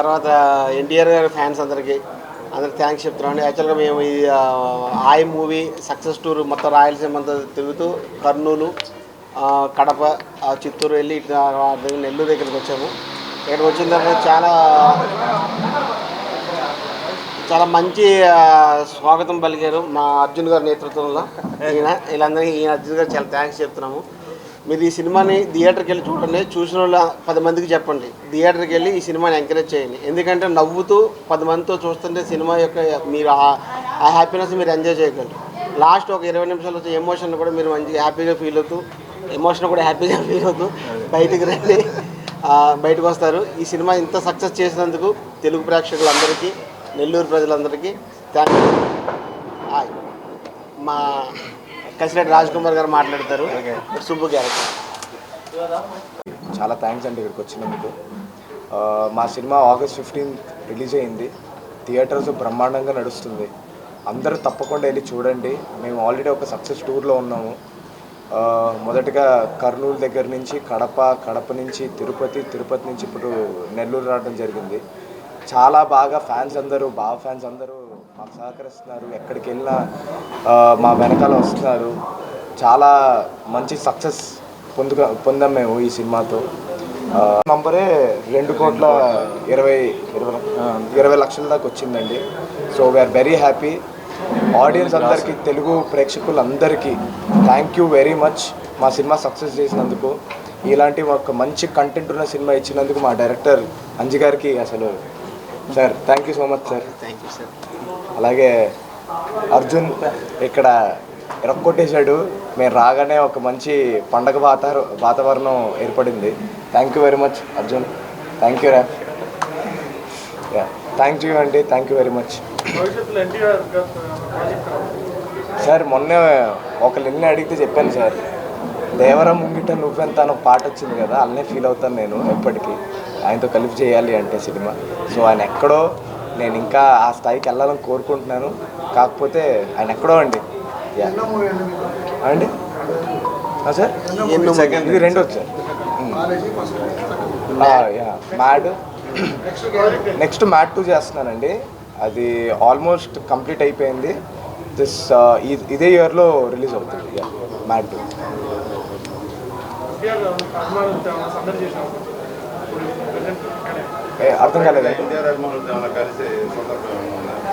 తర్వాత ఎన్టీఆర్ గారి ఫ్యాన్స్ అందరికీ అందరికి థ్యాంక్స్ చెప్తున్నాను యాక్చువల్గా మేము ఈ ఆ, ఆయ్ మూవీ సక్సెస్ టూర్ మొత్తం రాయలసీమ అంతా తిరుగుతూ కర్నూలు కడప చిత్తూరు వెళ్ళి ఇట్లా నెల్లూరు దగ్గరికి వచ్చాము. ఇక్కడికి వచ్చిన తర్వాత చాలా చాలా మంచి స్వాగతం పలికారు మా అర్జున్ గారి నేతృత్వంలో. ఈయన వీళ్ళందరికీ ఈయన అర్జున్ గారు చాలా థ్యాంక్స్ చెప్తున్నాము. మీరు ఈ సినిమాని థియేటర్కి వెళ్ళి చూడండి. చూసిన వాళ్ళ పది మందికి చెప్పండి. థియేటర్కి వెళ్ళి ఈ సినిమాని ఎంకరేజ్ చేయండి. ఎందుకంటే నవ్వుతూ పది మందితో చూస్తుంటే సినిమా యొక్క మీరు ఆ- ఆ హ్యాపీనెస్ మీరు ఎంజాయ్ చేయగలరు. లాస్ట్ ఒక ఇరవై నిమిషాలు వచ్చే ఎమోషన్ కూడా మీరు మంచిగా హ్యాపీగా ఫీల్ అవుతూ ఎమోషన్ కూడా హ్యాపీగా ఫీల్ అవుతూ బయటికి రండి. బయటకు వస్తారు. ఈ సినిమా ఇంత సక్సెస్ చేసినందుకు తెలుగు ప్రేక్షకులందరికీ నెల్లూరు ప్రజలందరికీ థ్యాంక్ యూ. మా కసిరెడ్డి రాజ్ కుమార్ గారు మాట్లాడతారు. సుబ్బు గారు చాలా థ్యాంక్స్ అండి ఇక్కడికి వచ్చినందుకు. మా సినిమా ఆగస్ట్ ఫిఫ్టీన్త్ రిలీజ్ అయింది. థియేటర్స్ బ్రహ్మాండంగా నడుస్తుంది. అందరూ తప్పకుండా వెళ్ళి చూడండి. మేము ఆల్రెడీ ఒక సక్సెస్ టూర్లో ఉన్నాము. మొదటగా కర్నూలు దగ్గర నుంచి కడప కడప నుంచి తిరుపతి తిరుపతి నుంచి ఇప్పుడు నెల్లూరు రావడం జరిగింది. చాలా బాగా ఫ్యాన్స్ అందరూ బాగా ఫ్యాన్స్ అందరూ మాకు సహకరిస్తున్నారు ఎక్కడికి వెళ్ళినా మా వెనకాల వస్తున్నారు. చాలా మంచి సక్సెస్ పొందుగా పొందాం మేము ఈ సినిమాతో. నంబరే రెండు కోట్ల ఇరవై ఇరవై ఇరవై లక్షల దాకా వచ్చిందండి. So we are very happy audience అందరికీ తెలుగు ప్రేక్షకులందరికీ థ్యాంక్ యూ వెరీ మచ్ మా సినిమా సక్సెస్ చేసినందుకు ఇలాంటి ఒక మంచి కంటెంట్ ఉన్న సినిమా ఇచ్చినందుకు మా డైరెక్టర్ అంజి గారికి అసలు sir thank you so much sir thank you sir అలాగే అర్జున్ ఇక్కడ ఎరక్కొట్టేశాడు. మేము రాగానే ఒక మంచి పండగ వాతావర వాతావరణం ఏర్పడింది. Thank you very much Arjun. Thank you రా యా థ్యాంక్ యూ అండి thank you very much sir మొన్నే ఒక నిన్న అడిగితే చెప్పాను సార్ దేవరం ముంగిట నువ్వెంత పాట వచ్చింది కదా అలానే ఫీల్ అవుతాను నేను ఎప్పటికీ. ఆయనతో కలిపి చేయాలి అంటే సినిమా. సో ఆయన ఎక్కడో నేను ఇంకా ఆ స్థాయికి వెళ్ళాలని కోరుకుంటున్నాను. కాకపోతే ఆయన ఎక్కడో అండి. అండి? ఆ, సార్? సెకండ్ ఇది రెండు yeah. Mad. Next Mad two చేస్తున్నానండి. అది ఆల్మోస్ట్ కంప్లీట్ అయిపోయింది. దిస్ ఇదే ఇయర్లో రిలీజ్ అవుతుంది. యా. Mad two. అర్థం కాలేదండి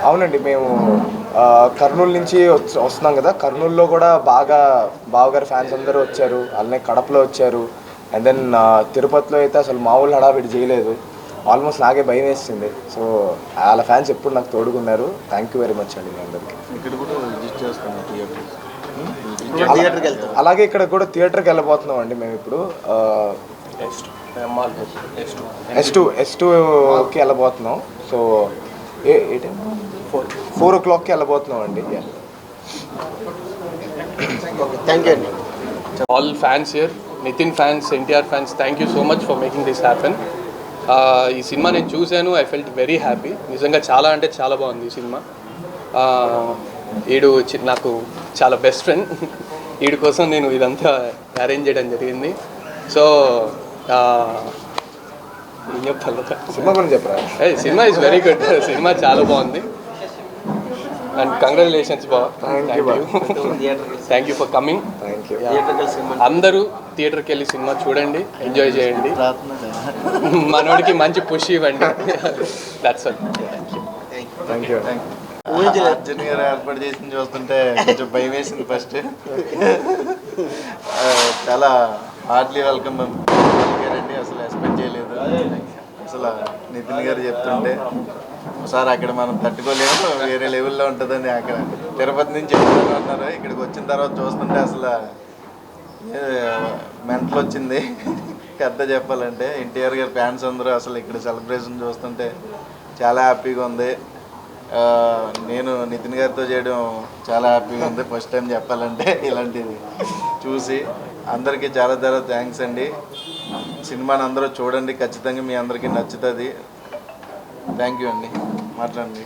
అవునండి మేము కర్నూలు నుంచి వస్తున్నాం కదా. కర్నూలులో కూడా బాగా బావగారి ఫ్యాన్స్ అందరూ వచ్చారు. అలానే కడపలో వచ్చారు. అండ్ దెన్ తిరుపతిలో అయితే అసలు మామూలు హడావిడి చేయలేదు. ఆల్మోస్ట్ నాకే భయం వేసింది. సో వాళ్ళ ఫ్యాన్స్ ఎప్పుడు నాకు తోడుకున్నారు. థ్యాంక్ యూ వెరీ మచ్ అండి మీ అందరికీ. ఇక్కడ కూడా రిజిస్టర్ చేసుకున్నాం థియేటర్ థియేటర్కి వెళ్తాం అలాగే ఇక్కడ కూడా థియేటర్కి వెళ్ళబోతున్నాం అండి మేము ఇప్పుడు. ఎస్ టూ ఎస్ టూకి వెళ్ళబోతున్నాం. So a a time four four ఓ క్లాక్కి వెళ్ళబోతున్నాం అండి. థ్యాంక్ యూ అండి all fans here, Nithiin fans NTR fans thank you so much for making this happen ఈ సినిమా నేను చూశాను. ఐ ఫెల్ట్ వెరీ హ్యాపీ నిజంగా చాలా అంటే చాలా బాగుంది ఈ సినిమా. ఈడు చి- నాకు చాలా బెస్ట్ ఫ్రెండ్ వీడి కోసం నేను ఇదంతా అరేంజ్ చేయడం జరిగింది. సో ఏం సినిమా గురించి చెప్పరా? A cinema is very good cinema చాలా బాగుంది. అండ్ కంగ్రాచులేషన్స్ బా Thank you, thank you for coming అందరూ థియేటర్కి వెళ్ళి సినిమా చూడండి ఎంజాయ్ చేయండి. మనోడికి మంచి పుష్ ఇవ్వండి. దట్స్ ఆల్ థ్యాంక్ యూ ఊహించలేదు. అర్జున్ గారు ఏర్పాటు చేసింది చూస్తుంటే కొంచెం భయం వేసింది ఫస్ట్ చాలా హార్డ్లీ వెల్కమ్ అసలు ఎక్స్పెక్ట్ చేయలేదు. అసలు నితిన్ గారు చెప్తుంటే ఒకసారి అక్కడ మనం తట్టుకోలేము వేరే లెవెల్లో ఉంటుందని అక్కడ తిరుపతి నుంచి చెప్తాను అన్నారు. ఇక్కడికి వచ్చిన తర్వాత చూస్తుంటే అసలు మెంటల్ వచ్చింది. పెద్ద చెప్పాలంటే ఎన్టీఆర్ గారి ఫ్యాన్స్ అందరూ అసలు ఇక్కడ సెలబ్రేషన్ చూస్తుంటే చాలా హ్యాపీగా ఉంది. నేను నితిన్ గారితో చేయడం చాలా హ్యాపీగా ఉంది. ఫస్ట్ టైం చెప్పాలంటే ఇలాంటిది చూసి అందరికీ చాలా చాలా థ్యాంక్స్ అండి. సినిమాని అందరూ చూడండి ఖచ్చితంగా మీ అందరికీ నచ్చుతుంది. థ్యాంక్ యూ అండి. మాట్లాడండి.